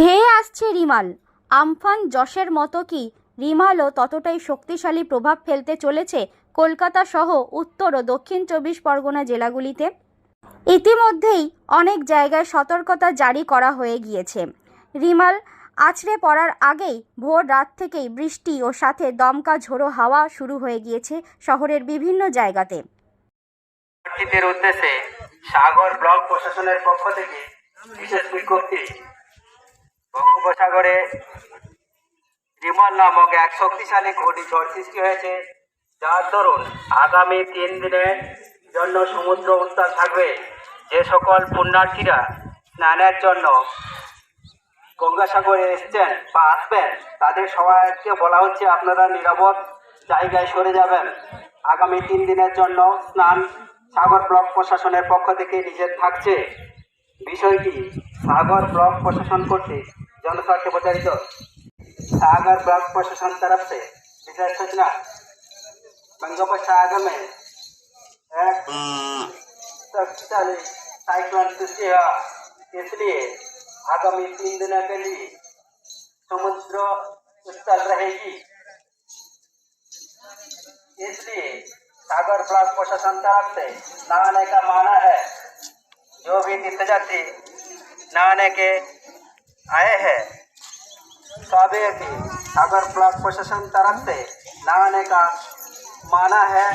ধেয়ে আসছে Remal. Amphan যশের মতো কি? রিমালও ততটাই শক্তিশালী প্রভাব ফেলতে চলেছে কলকাতা সহ উত্তর ও দক্ষিণ চব্বিশ পরগনা জেলাগুলিতে। ইতিমধ্যেই অনেক জায়গায় সতর্কতা জারি করা হয়ে গিয়েছে। রিমাল আছড়ে পড়ার আগেই ভোর রাত থেকেই বৃষ্টি ও সাথে দমকা ঝোড়ো হাওয়া শুরু হয়ে গিয়েছে শহরের বিভিন্ন জায়গাতে। উদ্দেশ্যে সাগর ব্লক প্রশাসনের পক্ষ থেকে বিশেষ বিজ্ঞপ্তি বঙ্গোপসাগরে রিমাল নামক এক শক্তিশালী ঘূর্ণিঝড় সৃষ্টি হয়েছে, যার দরুন আগামী তিন দিনের জন্য সমুদ্র উত্তাল থাকবে। যে সকল পুণ্যার্থীরা স্নানের জন্য গঙ্গাসাগরে এসছেন বা আসবেন, তাদের সবাইকে বলা হচ্ছে আপনারা নিরাপদ জায়গায় সরে যাবেন। আগামী তিন দিনের জন্য স্নান সাগর ব্লক প্রশাসনের পক্ষ থেকে নিষেধ থাকছে। বিষয়টি সাগর ব্লক প্রশাসন কর্তৃক जनस्वास्थ्य प्रचारित सागर ब्लॉक प्रशासन तरफ़ से विशेष सूचना बंगोपसागर में एक शक्तिशाली साइक्लोन सृष्टि हुआ इसलिए आगामी तीन दिनों के लिए समुद्र उत्तल रहेगी इसलिए सागर ब्लॉक प्रशासन तरफ़ से नहाने का माना है जो भी तीर्थयात्री नहाने के आए हैं सभी की सागर ब्लॉक प्रशासन तरफ से नहाने का माना है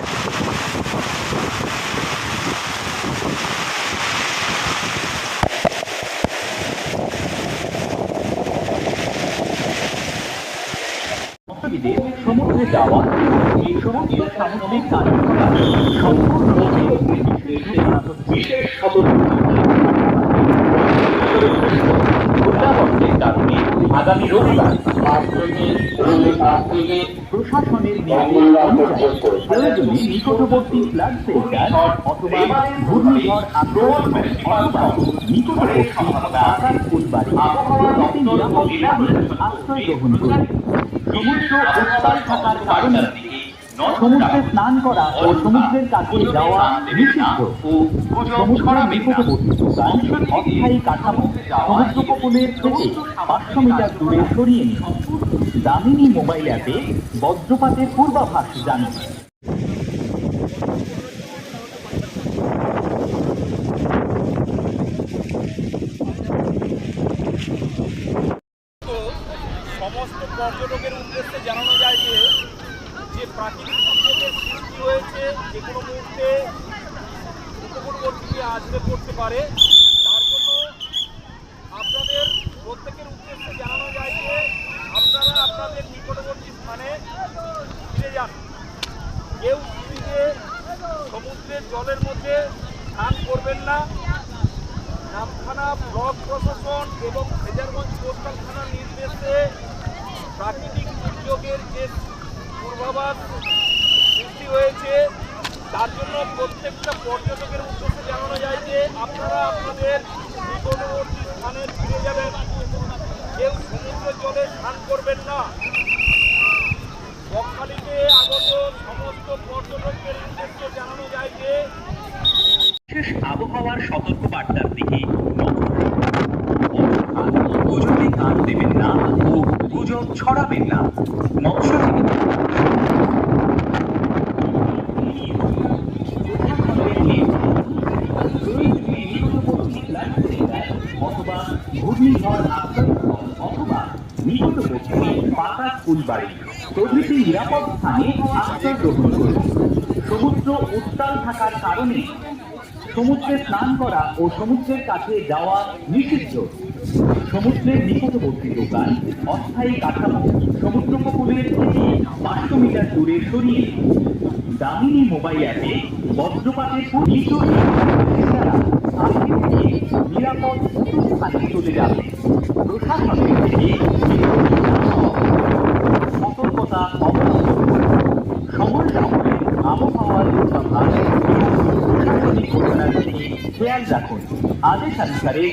ভক্তদের সমুদ্রে যাওয়া এই সমস্ত সামুদ্রিক কার্যকলাপ সম্পূর্ণরূপে বিশেষ সতর্কতা আগামী রবিবার প্রশাসনের নির্দেশ অনুযায়ী প্রয়োজনে নিকটবর্তী ফ্লাড সেন্টার অথবা ঘূর্ণিঝড় আক্রমণ অথবা নিকটবর্তী আকাশ ফুলবাড়ি প্রভৃতি নিরাপদ আশ্রয় গ্রহণ করে সমুদ্র উত্তাল থাকার কারণে সমুদ্রে স্নান করা ও সমুদ্রের কাছে যাওয়া নিষিদ্ধ। সমুদ্রের নিকটবর্তী দোকান অস্থায়ী কাঠামো সমুদ্র উপকূলের থেকে পাঁচশো মিটার দূরে সরিয়ে নিন। দামিনী মোবাইল অ্যাপে বজ্রপাতের পূর্বাভাস জানুন। সমস্ত পর্যটকের উদ্দেশ্যে জানানো যায় যে যে প্রাকৃতিক দুর্যোগের সৃষ্টি হয়েছে, যে কোনো মুহূর্তে উপকূলবর্তী আসবে, পড়তে পারে। তার জন্য আপনাদের প্রত্যেকের উদ্দেশ্যে জানানো যায় যে আপনারা আপনাদের নিকটবর্তী স্থানে ফিরে যান। কেউ সিঁড়িতে সমুদ্রের জলের মধ্যে স্নান করবেন না। নামখানা ব্লক প্রশাসন এবং ফেজারগঞ্জ কোস্টাল থানার নির্দেশে প্রাকৃতিক দুর্যোগের যে পূর্বাভাস সৃষ্টি হয়েছে। তার জন্য প্রত্যেকটা পর্যটকের উদ্দেশ্যে জানানো যায় যে আপনারা আপনাদের নিকটবর্তী স্থানে ফিরে যাবেন। কেউ সমুদ্রের জলে স্নান করবেন না। বকখালিতে আগত সমস্ত পর্যটকদের উদ্দেশ্যে জানানো যায় যে বিশেষ আবহাওয়ার সতর্ক বার্তার দিকে গুজবে কান দেবেন না ও গুজব ছড়াবেন না। মৎস্যজীবী ঘূর্ণিঝড় অথবা নিকটবর্তী পাকা ফুলবাড়ি প্রভৃতি নিরাপদ স্থানে আশ্রয় গ্রহণ করুন সমুদ্র উত্তাল থাকার কারণে সমুদ্রে স্নান করা ও সমুদ্রের কাছে যাওয়া নিষিদ্ধ। সমুদ্রের নিকটবর্তী দোকান অস্থায়ী কাঠামো, সমুদ্র থেকে পাঁচশো মিটার দূরে সরিয়ে দামিনী মোবাইল অ্যাপে বজ্রপাতের নিচ নিরাপদ স্থানে চলে যাবে প্রশাসনের থেকে সতর্কতা অবলম্বন করুন সময় সময়ে আবহাওয়ার প্রশাসনিক আদেশ অনুসারে